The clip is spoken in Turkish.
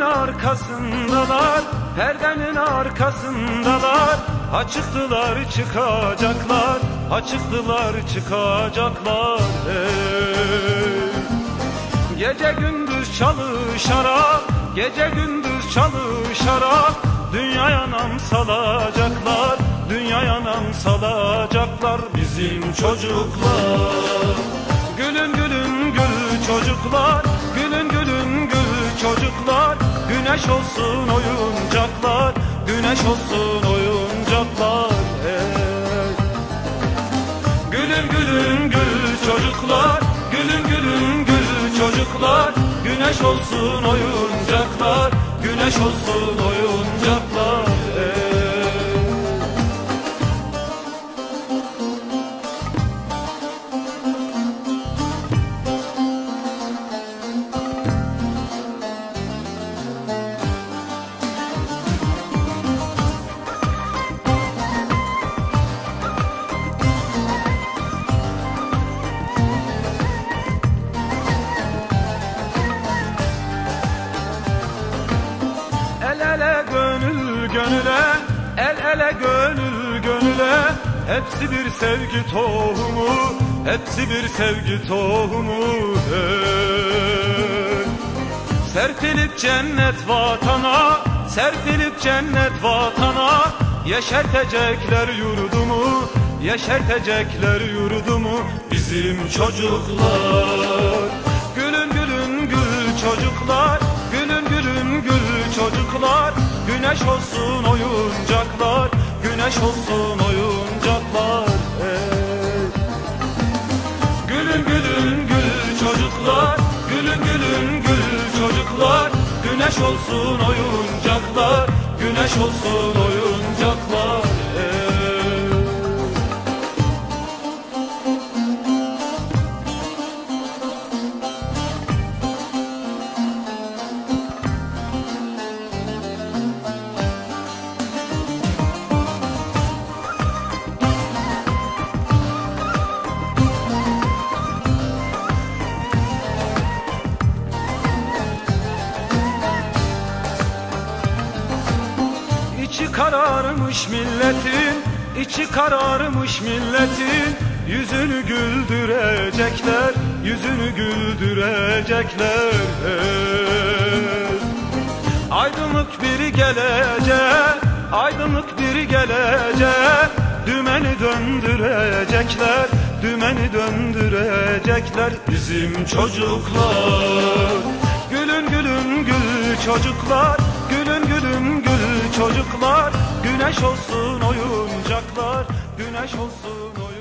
arkasındalar Perdenin arkasındalar. Ha çıktılar çıkacaklar Ha çıktılar çıkacaklar. Hey. Gece gündüz çalışarak Gece gündüz çalışarak Dünyaya nam salacaklar Dünyaya nam salacaklar Bizim çocuklar. Gülün gülün gül çocuklar Gülün gülün gül çocuklar Güneş olsun oyuncaklar Güneş olsun oyuncaklar hey. Gülün gülün gül çocuklar Gülün gülün gül çocuklar Güneş olsun oyuncaklar Güneş olsun oyuncaklar gönüle El ele gönül gönüle. Hepsi bir sevgi tohumu Hepsi bir sevgi tohumu. Hey. Serpilip cennet vatana Serpilip cennet vatana. Yeşertecekler yurdumu Yeşertecekler yurdumu. Bizim çocuklar Güneş olsun oyuncaklar Güneş olsun oyuncaklar. Gülün gülün gül çocuklar Gülün gülün gül çocuklar Güneş olsun oyuncaklar Güneş olsun oyuncaklar Kararmış milletin, içi kararmış milletin. Yüzünü güldürecekler, yüzünü güldürecekler. Aydınlık biri gelecek, aydınlık biri gelecek. Dümeni döndürecekler, dümeni döndürecekler. Bizim çocuklar Gülün gülün gül çocuklar. Gülün gülün gül çocuklar Güneş olsun oyuncaklar Güneş olsun oyuncaklar